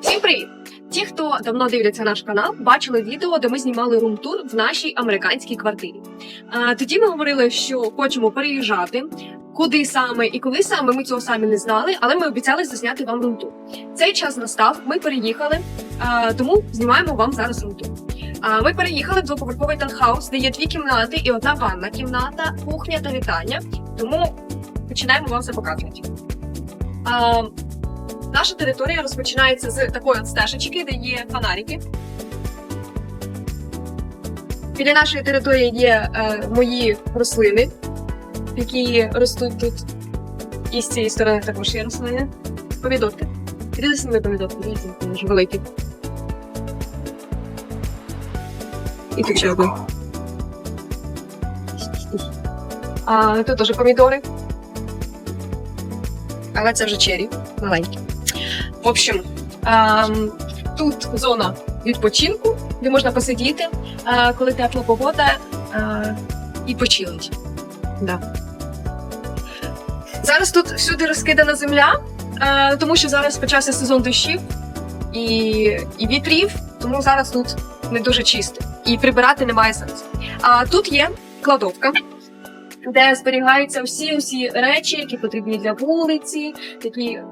Всім привіт! Ті, хто давно дивляться наш канал, бачили відео, де ми знімали рум-тур в нашій американській квартирі. А, тоді ми говорили, що хочемо переїжджати. Куди саме і коли саме ми цього самі не знали, але ми обіцяли засняти вам рум-тур. Цей час настав. Ми переїхали, а, тому знімаємо вам зараз рум-тур. А, Ми переїхали в двоповерховий таунхаус, де є дві кімнати і одна ванна кімната, кухня та вітання. Тому починаємо вам все показувати. А, наша територія розпочинається з такої от стежечки, де є фонарики. Біля нашої території є е, мої рослини, які ростуть тут. І з цієї сторони також є рослини. Помідорки. Іди сніми помідорки, дивіться, вони дуже великі. І тут ще. А, тут теж помідори. Але це вже чері, маленькі. В общем, ем, тут зона відпочинку, де можна посидіти, е, коли тепла погода, е, і почилить. Да. Зараз тут всюди розкидана земля, е, тому що зараз почався сезон дощів і, і вітрів, тому зараз тут не дуже чисто. І прибирати немає сенсу. А тут є кладовка, де зберігаються всі усі речі, які потрібні для вулиці, е,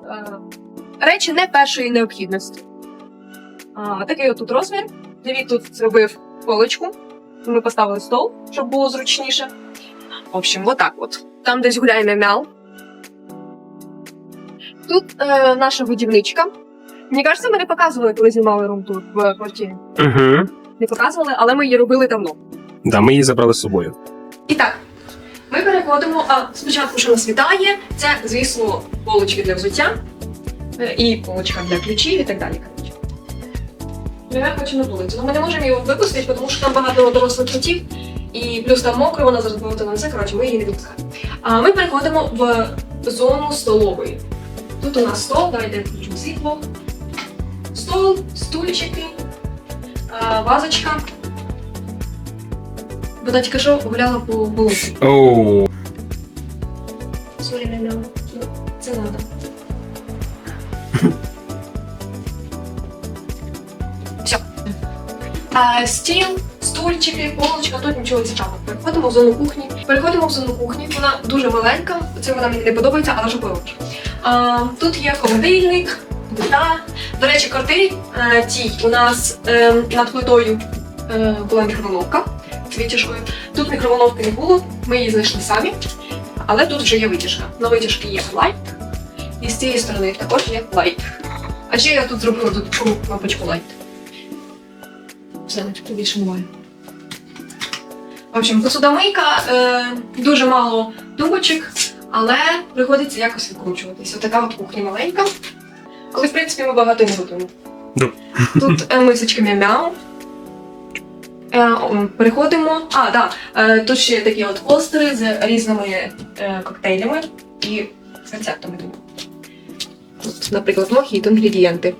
речі не першої необхідності. А, такий отут розмір. Давід тут зробив полочку. Ми поставили стол, щоб було зручніше. В общем, отак от. Там десь гуляє мемял. Тут е, наша годівничка. Мені кажеться, ми не показували, коли знімали рум-тур в квартирі. Угу. Не показували, але ми її робили давно. Да, ми її забрали з собою. І так, ми переходимо. А спочатку, що нас вітає, це, звісно, полочки для взуття і полочка для ключів і так далі. коротше. Я хочу на вулицю. Ну, ми не можемо його випустити, тому що там багато дорослих котів, і плюс там мокро, вона зараз буде на все. Коротше, ми її не випускаємо. А ми переходимо в зону столової. Тут у нас стол, давайте включимо світло. Стол, стульчики, вазочка. Вона тільки що гуляла по вулиці. Сорі, не. Це надо. А, стіл, стульчики, полочка, тут нічого цікавого. Переходимо в зону кухні. Переходимо в зону кухні. Вона дуже маленька. Це вона мені не подобається, але що поробиш. Тут є холодильник, плита. До речі, квартирі тій у нас е, над плитою е, була мікроволновка з витяжкою. Тут мікроволновки не було, ми її знайшли самі. Але тут вже є витяжка. На витяжки є лайт. І з цієї сторони також є лайт. А ще я тут зробила тут таку кнопочку лайт. Все, більше немає. В общем, посудомийка, е, дуже мало тумбочок, але приходиться якось викручуватись. Отака от кухня маленька. Але в принципі ми багато не готуємо. Да. Тут е, мисочка м'яу. Е, переходимо. А, так. Е, тут ще такі от постери з різними е, коктейлями і рецептами. Тут, наприклад, мохіто, інгредієнти.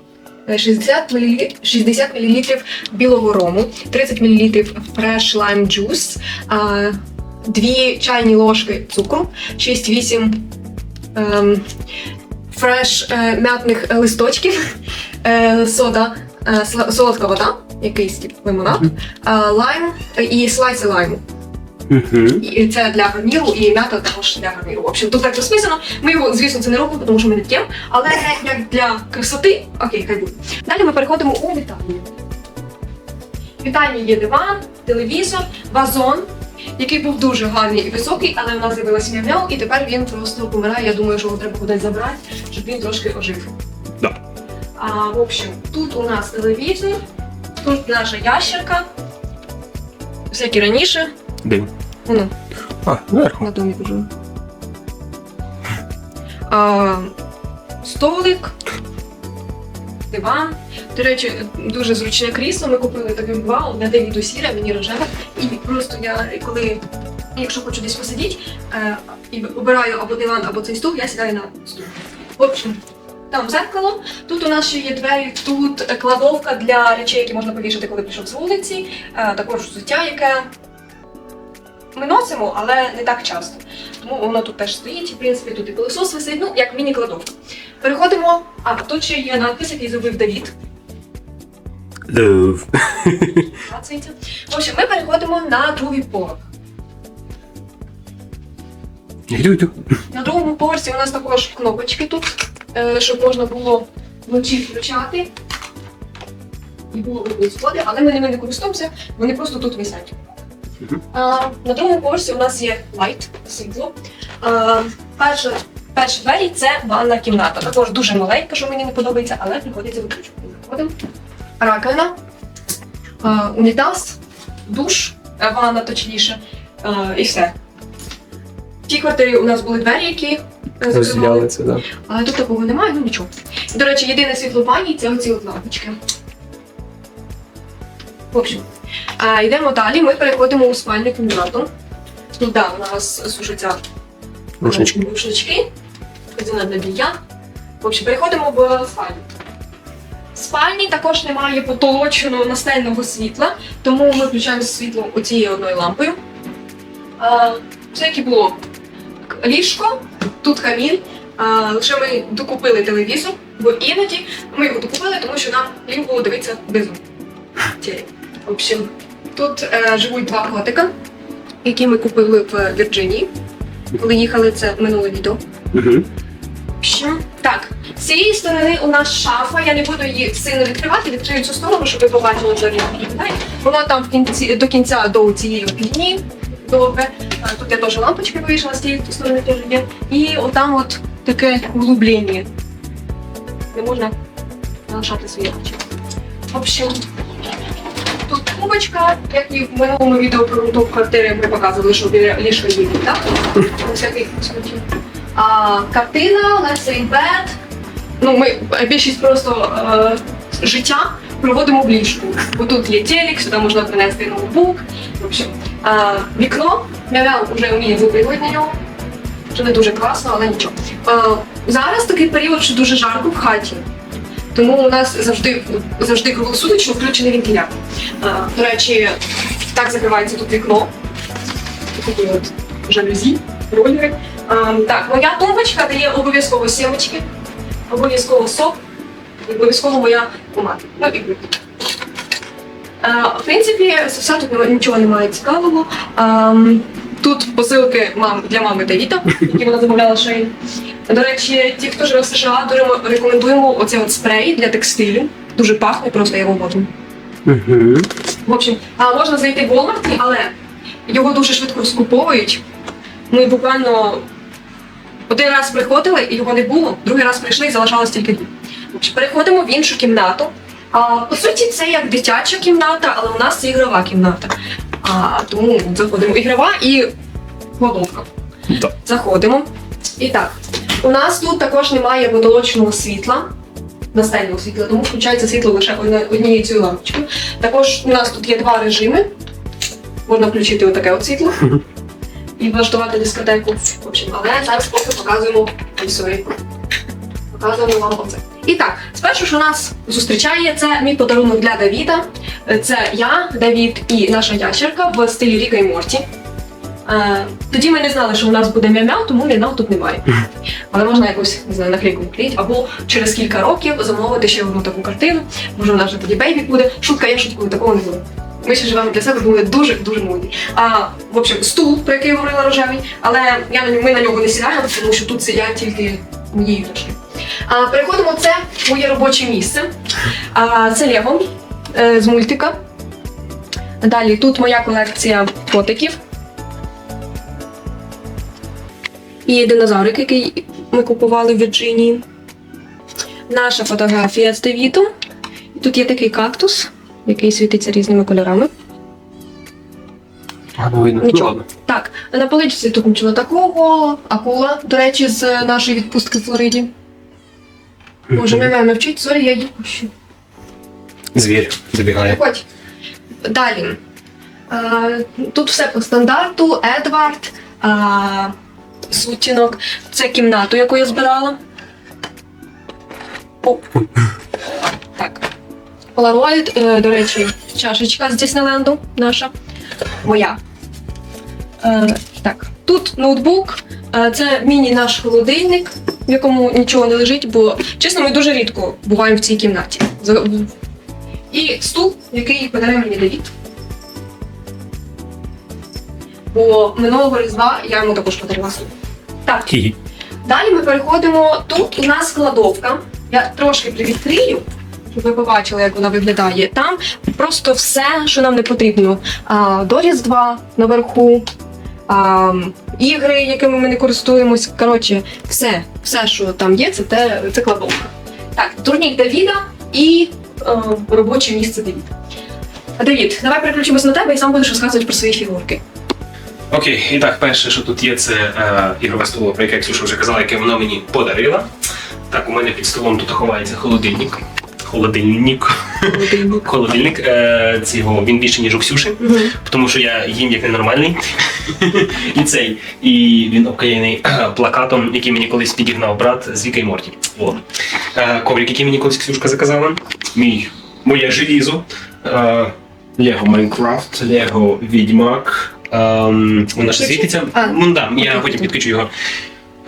Е, 60 мл, 60 мл білого рому, 30 мл fresh lime juice, е, 2 чайні ложки цукру, 6-8 ем, фреш е, м'ятних листочків, е, сода, е, солодка вода, якийсь лимонад, лайм і слайси лайму. І це для гарніру, і м'ята також для гарніру. В общем, тут так розписано. Ми його, звісно, це не робимо, тому що ми не п'ємо, але як для красоти, окей, хай буде. Далі ми переходимо у вітальню. В вітальні є диван, телевізор, вазон, який був дуже гарний і високий, але в нас з'явилася м'яв, і тепер він просто помирає. Я думаю, що його треба кудись забрати, щоб він трошки ожив. Да. А, в общем, тут у нас телевізор, тут наша ящерка. Як і раніше. День. Воно А, зверху. на домі живу. А, столик, диван. До речі, дуже зручне крісло. Ми купили таке два, одне Девіду сіре, мені рожеве. І просто я коли, якщо хочу десь посидіти, е, і обираю або диван, або цей стул, я сідаю на стул. В общем, там зеркало. Тут у нас ще є двері, тут кладовка для речей, які можна повішати, коли прийшов з вулиці. Е, також взуття, яке ми носимо, але не так часто. Тому воно тут теж стоїть, в принципі, тут і пилосос висить, ну, як міні-кладовка. Переходимо. А тут ще є надпис, який зробив Давід. Love. В общем, ми переходимо на другий поверх. На другому поверсі у нас також кнопочки тут, е, щоб можна було вночі включати. І було видно сходи, але ми ними не користуємося, вони просто тут висять. А, на другому поверсі у нас є лайт, світло. А, перше, перші двері це ванна кімната. Також дуже маленька, що мені не подобається, але приходиться виключувати. Заходимо. Раковина, а, унітаз, душ, е, ванна точніше, а, і все. В тій квартирі у нас були двері, які. Розділяли це, да. Але тут такого немає, ну нічого. До речі, єдине світло в ванні це оці от лампочки. В общем, а, йдемо далі. Ми переходимо у спальню кімнату. Туди у нас сушаться Рушнички. рушнички, корзина для білья. В переходимо в спальню. В спальні також немає потолоченого настельного світла, тому ми включаємо світло оцією одною лампою. А, Це як і було ліжко, тут камін. А, лише ми докупили телевізор, бо іноді ми його докупили, тому що нам лінь було дивитися без телек. В общем, тут е, живуть два котика, які ми купили в Вірджинії, коли їхали це минуле відео. Угу. Що? Так, з цієї сторони у нас шафа. Я не буду її сильно відкривати, відкрию цю сторону, щоб ви побачили зорі. Вона там в кінці до кінця до цієї лінії. Добре. А, Тут я теж лампочки повішала, з цієї сторони теж є. І отам от таке углублення. Не можна залишати свої очі. В общем, тут тумбочка, як і в минулому відео про грунтову квартири ми показували, що біля ліжка є, так? А, картина, Say Bed. Ну, ми більшість просто е, життя проводимо в ліжку. Бо тут є телек, сюди можна принести ноутбук. В общем, е, вікно. Мявял вже вміє випригувати на нього. Що не дуже класно, але нічого. Е, зараз такий період, що дуже жарко в хаті. Тому у нас завжди завжди круглосуточно включений вентилятор. Е, до речі, так закривається тут вікно. Такі от жалюзі, ролери. Так, моя тумбочка дає обов'язково сімочки, обов'язково сок, обов'язково моя помада. Ну і брюки. В принципі, все тут нічого немає цікавого. Тут посилки мам, для мами Давіда, які вона замовляла шеї. До речі, ті, хто живе в США, дуже рекомендуємо оцей от спрей для текстилю. Дуже пахне, просто я його обожнюю. Угу. В общем, а, можна знайти в Walmart, але його дуже швидко скуповують. Ми буквально один раз приходили і його не було, другий раз прийшли і залишалось тільки дві. Переходимо в іншу кімнату. А, по суті, це як дитяча кімната, але у нас це ігрова кімната. А, тому заходимо ігрова і кладовка. Да. Заходимо. І так, у нас тут також немає потолочного світла, настельного світла, тому включається світло лише однією цією лампочкою. Також у нас тут є два режими. Можна включити отаке от світло і влаштувати дискотеку. В общем, але зараз поки показуємо sorry. Показуємо вам оце. І так, спершу, що нас зустрічає, це мій подарунок для Давіда. Це я, Давід і наша ящерка в стилі Ріка і Морті. Е, тоді ми не знали, що у нас буде м'яу, тому м'яу тут немає. Але можна якось не знаю, наклейку вклеїть, або через кілька років замовити ще одну таку картину. Може, у нас вже тоді бейбі буде. Шутка, я шуткую, такого не буде. Ми ще живемо для себе, були дуже дуже молоді. А в общем, стул, про який я говорила рожевий, але я ми на нього не сідаємо, тому що тут сидять тільки мої іграшки. А, переходимо, це моє робоче місце. А, це Лего з мультика. Далі тут моя колекція котиків. І динозаврик, який ми купували в Вірджинії. Наша фотографія з Девітом. І Тут є такий кактус, який світиться різними кольорами. Гарно. Нічого. Ну. Так, на поличці тут нічого такого. Акула, до речі, з нашої відпустки в Флориді. Боже, ми маємо вчить, сорі, я її пущу. Звір забігає. Далі. Е, тут все по стандарту. Едвард, е, сутінок. Це кімнату, яку я збирала. Так. Полароїд, е, до речі, чашечка з Діснейленду наша. Моя. Е, так. Тут ноутбук, це міні наш холодильник. в якому нічого не лежить, бо чесно, ми дуже рідко буваємо в цій кімнаті. І стул, який подарує мені Давід. Бо минулого різдва я йому також подарувала стул. Так, Далі ми переходимо. Тут у нас кладовка. Я трошки привідкрию, щоб ви побачили, як вона виглядає. Там просто все, що нам не потрібно. А, до Різдва наверху, а, ігри, якими ми не користуємось. Коротше, все, все, що там є, це, те, це кладовка. Так, турнік Давіда і робоче місце Девід. Давід, давай переключимось на тебе і сам будеш розказувати про свої фігурки. Окей, і так, перше, що тут є, це е, ігрове столо, про яке Ксюша вже казала, яке вона мені подарила. Так, у мене під столом тут ховається холодильник. Холодильник. Холодильник. Е, цього, він більше, ніж у Ксюші, тому що я їм як ненормальний. і цей. І він обкаяний е, плакатом, який мені колись підігнав брат з Віка і Морті. О. Е, коврик, який мені колись Ксюшка заказала. Мій, моє желізо. Е, Лего Майнкрафт, Лего Відьмак. Ем, воно ж світиться. А, Ну да, я потім підключу його.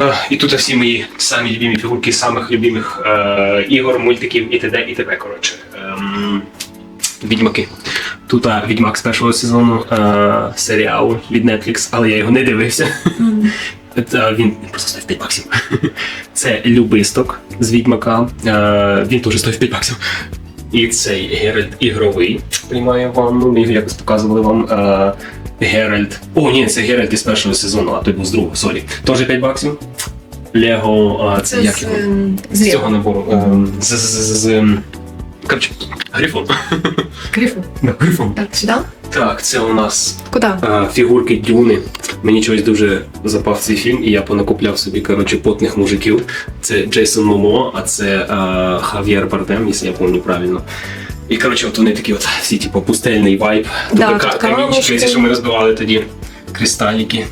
Е, І тут всі мої самі любимі фігурки самих любимих е, ігор, мультиків і т.д. і т.п. Коротше. Ем, Відьмаки. Тут а, Відьмак з першого сезону е, серіалу від Netflix, але я його не дивився. Та він просто стоїть 5 баксів. Це Любисток з Відьмака. Е, він теж стоїть 5 баксів. І цей Геральт ігровий приймає ванну. Його якось показували вам. Е, Геральт. О, ні, це Геральт із першого сезону, а той був з другого, сорі. Тоже 5 баксів. Лего, а, це, як його? ем, З цього набору. Е, З, з, з, з, ем, Коротше, Грифон. Грифон. Да, Грифон. Так, сюди? Так, це у нас Куди? а, фігурки Дюни. Мені чогось дуже запав цей фільм, і я понакупляв собі коротше, потних мужиків. Це Джейсон Момо, а це а, Хав'єр Бардем, якщо я пам'ятаю правильно. І коротше, от вони такі от всі, типу, пустельний вайб. Да, Тут така камінчики, ці, що ми розбивали тоді. Кристаліки.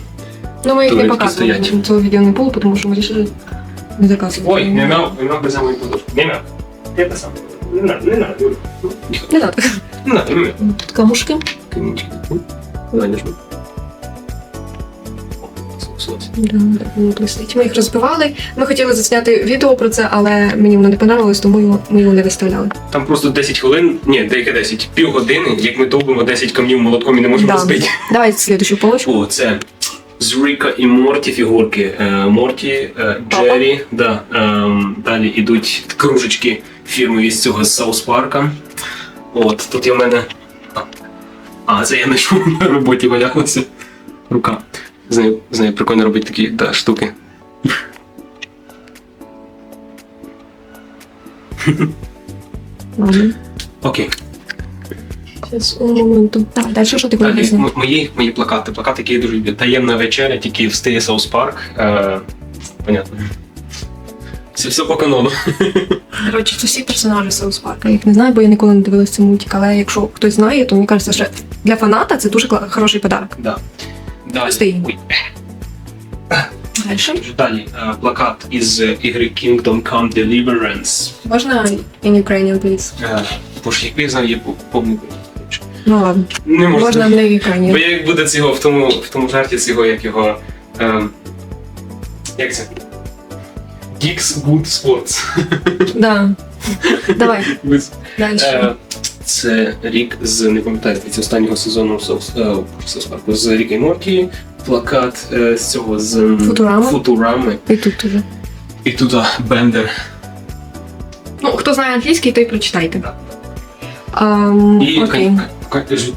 Ну, ми їх не Турельки показували. стоять. Цього відео не було, тому що ми вирішили не заказувати. Ой, не мав, не мав без мою подушку. Не мав. Я те саме. Не надо, не надо. Не надо. Не надо, Камінчики. Давай нажми. О. Да, воно блистить. Ми їх розбивали. Ми хотіли засняти відео про це, але мені воно не понравилось, тому його- ми його не виставляли. Там просто 10 хвилин, ні, деяке 10, півгодини, як ми довбимо 10 камнів молотком і не можемо Да. розбити. Давай слідущу полочку. О, це з Ріка і Морті фігурки. Е, Морті, е, Джері, да, ем, далі йдуть кружечки фірмові з цього з Саус Парка. От, тут є в мене. А, це я знайшов на роботі валялася. Рука. З нею, з нею прикольно робити такі да, штуки. Ладно. Окей. Зараз у моменту. Так, далі що ти Далі м- мої, мої плакати. Плакати, які я дуже люблю. Таємна вечеря, тільки в стилі Саус Парк. Е, понятно. Це все по канону. Коротше, це всі персонажі Саус Парка. Я їх не знаю, бо я ніколи не дивилася мультик, але якщо хтось знає, то мені кажеться, що для фаната це дуже кла- хороший подарок. Да. Далі. Простий. Ой, Далі. Далі е, плакат із е, ігри Kingdom Come Deliverance. Можна in Ukrainian, please? Е, Боже, якби я знав, я помню. Ну ладно. Не можна. Можна не Бо Ukrainian. як буде цього в тому, в тому жарті цього, як його. Е, як це? Geeks Good Sports. Да. Давай, далі. Е, Це рік з не пам'ятаю здається, останнього сезону Соус е, з Ріка і Морті. Плакат е, з цього з Футурами. Футурами. І тут уже. І тут а, Бендер. Ну, хто знає англійський, той прочитайте. Um, І, окей.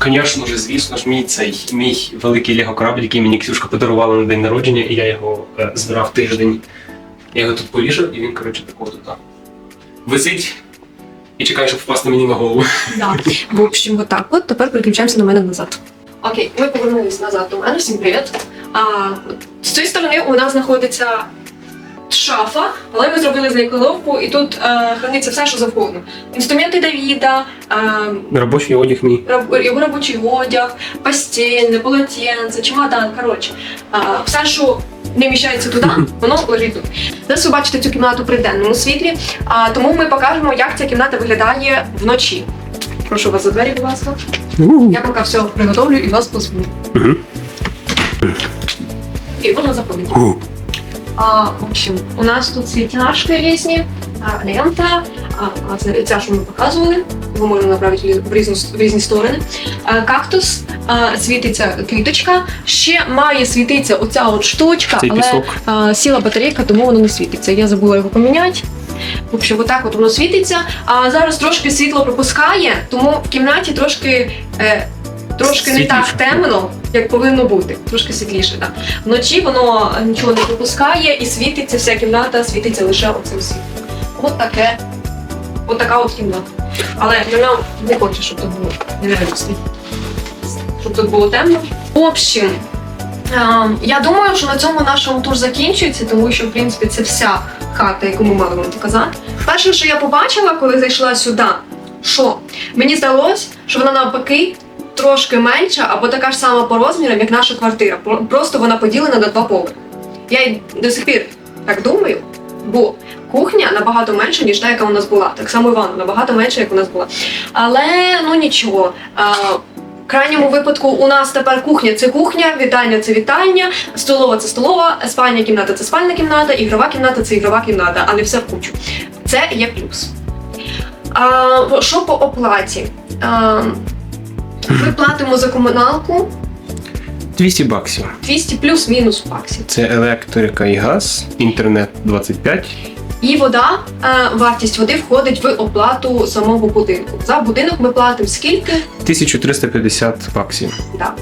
звісно ж, звісно ж, мій цей мій великий лего корабль, який мені Ксюшка подарувала на день народження, і я його е, збирав тиждень. Я його тут повішав, і він, коротше, такого тут. Висить і чекає, щоб впасти мені на голову. Да. В общем, вот так от. Тепер переключаємося до мене назад. Окей, ми повернулись назад до мене. Всім привіт. А, з цієї сторони у нас знаходиться шафа, але ми зробили з неї кладовку, і тут е, храниться все, що завгодно. Інструменти Давіда, е, Робочий одяг мій. раб- його робочий одяг, постільне, полотенце, чемодан. Коротше, е, все, що не вміщається туди, воно лежить тут. Зараз ви бачите цю кімнату при денному світлі, а тому ми покажемо, як ця кімната виглядає вночі. Прошу вас за двері, будь ласка. Я поки все приготовлю і вас позву. Мгм. І можна заходити. А, в общем, у нас тут світяшки різні, а, лента, а, а це ця, що ми показували, його можна направити в різні, в різні сторони. А, кактус, а, світиться квіточка, ще має світитися оця от штучка, Цей але пісок. а, сіла батарейка, тому воно не світиться. Я забула його поміняти. В общем, отак от воно світиться. А зараз трошки світло пропускає, тому в кімнаті трошки. Е, Трошки не так темно, як повинно бути, трошки світліше. Так. Вночі воно нічого не пропускає і світиться, вся кімната світиться лише оцим світлом. От таке, от така от кімната. Але вона не хоче, щоб тут було світло. Щоб тут було темно. В общем, е, я думаю, що на цьому нашому тур закінчується, тому що, в принципі, це вся хата, яку ми мали вам показати. Перше, що я побачила, коли зайшла сюди, що мені здалось, що вона навпаки трошки менша або така ж сама по розмірам, як наша квартира. Просто вона поділена на два поверхи. Я й до сих пір так думаю, бо кухня набагато менша, ніж та, яка у нас була. Так само і ванна набагато менша, як у нас була. Але ну нічого. Крайньому випадку у нас тепер кухня це кухня, вітальня це вітальня, столова це столова, спальня кімната це спальна кімната, ігрова кімната це ігрова кімната, а не все в кучу. Це є плюс. А, що по оплаті? А, ми платимо за комуналку 200 баксів. 200 плюс-мінус баксів. Це електрика і газ, інтернет 25. І вода, е, вартість води входить в оплату самого будинку. За будинок ми платимо скільки? 1350 баксів. Да.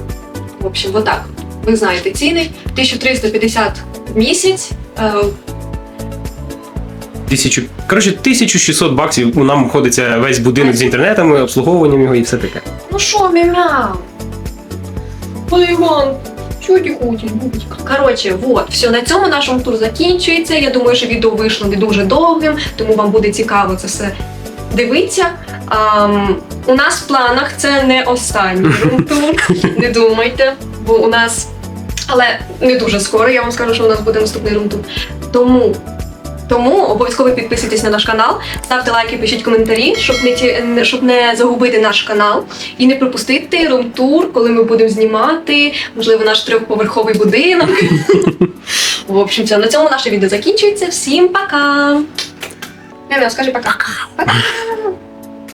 В общем, отак. Ви знаєте ціни. 1350 в місяць. Е, Тисячу, коротше, 1600 баксів у нам обходиться весь будинок з інтернетом, обслуговуванням його і все таке. Ну що, мімя? Пане Іван, чого ти? Коротше, вот, все, на цьому нашому тур закінчується. Я думаю, що відео вийшло не дуже довгим, тому вам буде цікаво це все дивитися. Ам, у нас в планах це не останній рум-тур, не думайте, бо у нас. Але не дуже скоро, я вам скажу, що у нас буде наступний рум-тур. Тому. Тому обов'язково підписуйтесь на наш канал, ставте лайки, пишіть коментарі, щоб не ті, щоб не загубити наш канал і не пропустити рум-тур, коли ми будемо знімати, можливо, наш трьохповерховий будинок. В общем, все, на цьому наше відео закінчується. Всім пока! Мямя, скажи пока. Пока.